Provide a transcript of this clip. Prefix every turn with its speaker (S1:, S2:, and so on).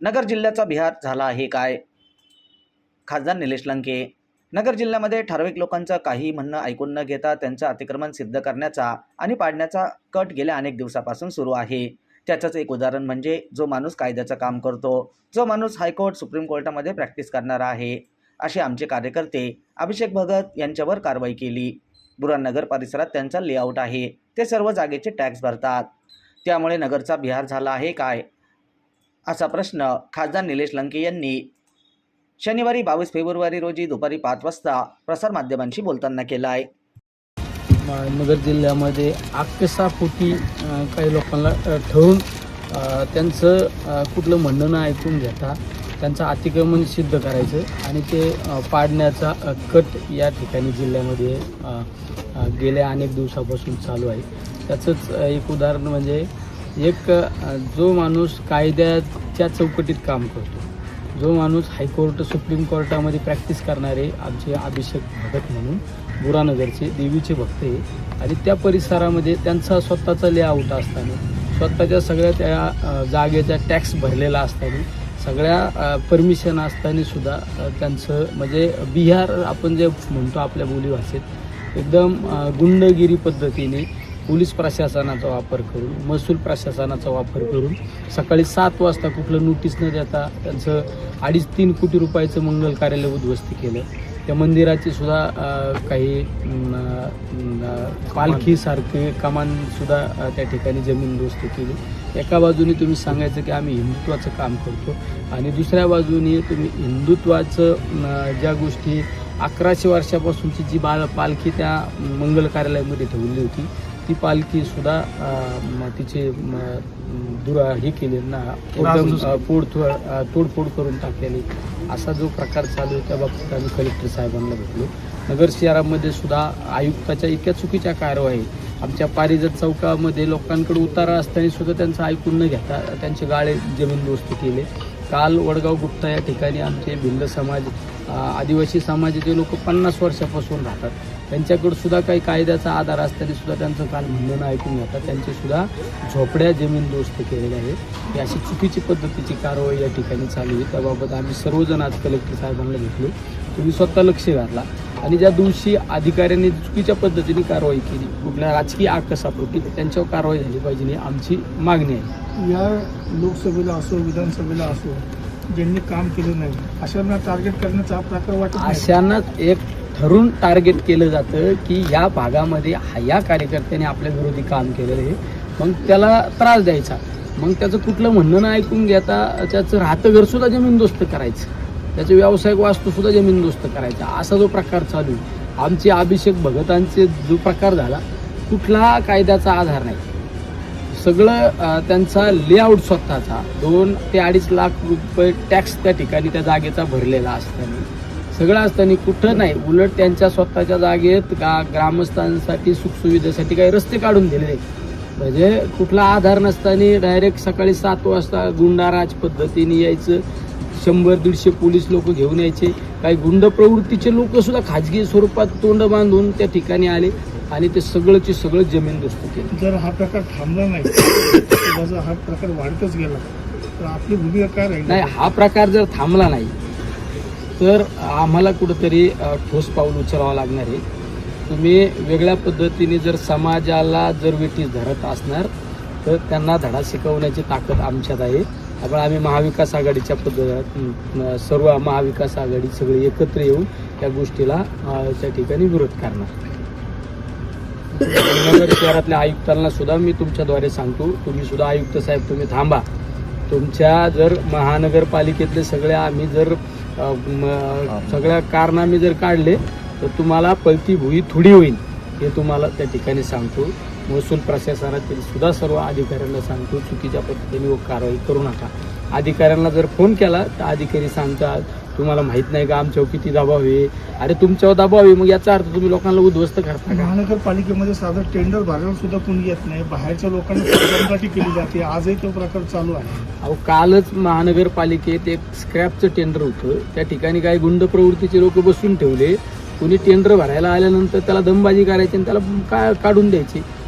S1: नगर जिल्ह्याचा बिहार झाला आहे काय? खासदार निलेश लंके. नगर जिल्ह्यामध्ये ठराविक लोकांचं काही म्हणणं ऐकून न घेता त्यांचं अतिक्रमण सिद्ध करण्याचा आणि पाडण्याचा कट गेल्या अनेक दिवसापासून सुरू आहे. त्याचंच एक उदाहरण म्हणजे जो माणूस कायद्याचं काम करतो जो माणूस हायकोर्ट सुप्रीम कोर्टामध्ये प्रॅक्टिस करणारा आहे असे आमचे कार्यकर्ते अभिषेक भगत यांच्यावर कारवाई केली. बुरानगर परिसरात त्यांचा लेआउट आहे. ते सर्व जागेचे टॅक्स भरतात. त्यामुळे नगरचा बिहार झाला आहे काय? असा प्रश्न खासदार निलेश लंके यांनी शनिवारी बावीस फेब्रुवारी रोजी दुपारी पाच वाजता प्रसारमाध्यमांशी बोलताना केला आहे.
S2: नगर जिल्ह्यामध्ये आकसा काही लोकांना ठरून ठेवून त्यांचं कुठलं म्हणणं ऐकून घेता त्यांचं अतिक्रमण सिद्ध करायचं आणि ते पाडण्याचा कट या ठिकाणी जिल्ह्यामध्ये गेल्या अनेक दिवसापासून चालू आहे. त्याचंच एक उदाहरण म्हणजे एक जो माणूस कायद्याच्या चौकटीत काम करतो जो माणूस हायकोर्ट सुप्रीम कोर्टामध्ये प्रॅक्टिस करणारे आमचे अभिषेक भगत म्हणून बुरानगरचे देवीचे भक्त आहे आणि त्या परिसरामध्ये त्यांचा स्वतःचा लेआउट असताना स्वतःच्या सगळ्या त्या जागेचा टॅक्स भरलेला असताना सगळ्या परमिशन असताना सुद्धा त्यांचं म्हणजे बिहार आपण जे म्हणतो आपल्या बोलीभाषेत एकदम गुंडगिरी पद्धतीने पोलीस प्रशासनाचा वापर करून महसूल प्रशासनाचा वापर करून सकाळी सात वाजता कुठलं नोटीस न देता त्यांचं अडीच तीन कोटी रुपयाचं मंगल कार्यालय उद्ध्वस्त केलं. त्या मंदिराची सुद्धा काही पालखीसारखे कमानसुद्धा त्या ठिकाणी जमीन दोस्त केली. एका बाजूने तुम्ही सांगायचं की आम्ही हिंदुत्वाचं काम करतो आणि दुसऱ्या बाजूने तुम्ही हिंदुत्वाचं ज्या गोष्टी अकराशे वर्षापासूनची जी बाळ पालखी त्या मंगल कार्यालयामध्ये ठेवली होती ती पालखी सुद्धा तिचे दुरा हे केले ना पोड तोडफोड करून टाकलेली. असा जो प्रकार चालू आहे त्या बाबतीत आम्ही कलेक्टर साहेबांना भेटलो. नगर शहरामध्ये सुद्धा आयुक्ताच्या इतक्या चुकीच्या कारवाई आमच्या पारिजात चौकामध्ये लोकांकडे उतारा असताना सुद्धा त्यांचं ऐकून न घेता त्यांचे गाळे जमीनदोस्त केले. काल वडगाव गुप्ता या ठिकाणी आमचे भिल्ल समाज आदिवासी समाजाचे लोक पन्नास वर्षापासून राहतात त्यांच्याकडे सुद्धा काही कायद्याचा आधार असताना सुद्धा त्यांचं काल म्हणणं ऐकून घेतात. त्यांचे सुद्धा झोपड्या जमीन दोस्त केलेल्या आहेत. ही अशी चुकीची पद्धतीची कारवाई या ठिकाणी चालू आहे. त्याबाबत आम्ही सर्वजण आज कलेक्टर साहेबांना भेटलो. तुम्ही स्वतः लक्ष घातला. आणि ज्या दिवशी अधिकाऱ्यांनी चुकीच्या पद्धतीने कारवाई केली कुठल्या राजकीय आकसापोटी त्यांच्यावर कारवाई झाली पाहिजे ही आमची मागणी आहे.
S3: या लोकसभेला असो विधानसभेला असो ज्यांनी काम केलं नाही अशांना टार्गेट करण्याचा प्रकार वाटत
S2: अशांनाच एक ठरून टार्गेट केलं जातं की या भागामध्ये या कार्यकर्त्याने आपल्या विरोधी काम केलेलं आहे मग त्याला त्रास द्यायचा. मग त्याचं कुठलं म्हणणं ऐकून घेता त्याचं राहतं घरसुद्धा जमीनदोस्त करायचं. त्याचे व्यावसायिक वास्तूसुद्धा जमीनदोस्त करायचा. असा जो प्रकार चालू आहे. आमचे अभिषेक भगतांचे जो प्रकार झाला कुठला कायद्याचा आधार नाही. सगळं त्यांचा लेआउट स्वतःचा. दोन ते अडीच लाख रुपये टॅक्स त्या ठिकाणी त्या जागेचा भरलेला असताना. सगळं असताना कुठं नाही उलट त्यांच्या स्वतःच्या जागेत गा ग्रामस्थांसाठी सुखसुविधेसाठी काही रस्ते काढून दिलेले म्हणजे कुठला आधार नसताना डायरेक्ट सकाळी सात वाजता गुंडाराज पद्धतीने यायचं शंभर दीडशे पोलीस लोक घेऊन यायचे. काही गुंड प्रवृत्तीचे लोक सुद्धा खाजगी स्वरूपात तोंड बांधून त्या ठिकाणी आले आणि ते सगळंचे सगळं जमीनदोस्त केलं.
S3: जर हा प्रकार थांबला नाही जर हा प्रकार वाढतच गेला तर आपली भूमिका काय राहील?
S2: नाही हा प्रकार जर थांबला नाही तर आम्हाला कुठंतरी ठोस पाऊल उचलावं लागणार आहे. तुम्ही वेगळ्या पद्धतीने जर समाजाला जर वेठीस धरत असणार तर त्यांना धडा शिकवण्याची ताकद आमच्यात आहे. आपण आम्ही महाविकास आघाडीच्या पद्धत सर्व महाविकास आघाडी सगळे एकत्र येऊन त्या गोष्टीला त्या ठिकाणी विरोध करणार. नगर शहरातल्या आयुक्तांना सुद्धा मी तुमच्याद्वारे सांगतो. तुम्ही सुद्धा आयुक्त साहेब तुम्ही थांबा. तुमच्या जर महानगरपालिकेतले सगळे आम्ही जर सगळ्या कारनामे जर काढले तर तुम्हाला पलती भुई थोडी होईल हे तुम्हाला त्या ठिकाणी सांगतो. महसूल प्रशासनातील सुद्धा सर्व अधिकाऱ्यांना सांगतो चुकीच्या पद्धतीने व कारवाई करू नका. अधिकाऱ्यांना जर फोन केला तर अधिकारी सांगतात तुम्हाला माहीत नाही का आमच्यावर किती दबाव आहे? अरे तुमच्यावर दबाव आहे. मग याचा अर्थ तुम्ही लोकांना उद्ध्वस्त करता का?
S3: महानगरपालिकेमध्ये साधं टेंडर भरायला सुद्धा कोणी येत नाही. बाहेरच्या लोकांना केली जाते. आजही तो प्रकार चालू आहे.
S2: अहो कालच महानगरपालिकेत एक स्क्रॅपचं टेंडर होतं. त्या ठिकाणी काही गुंड प्रवृत्तीचे लोक बसून ठेवले. कोणी टेंडर भरायला आल्यानंतर त्याला दमबाजी करायची आणि त्याला का काढून द्यायची.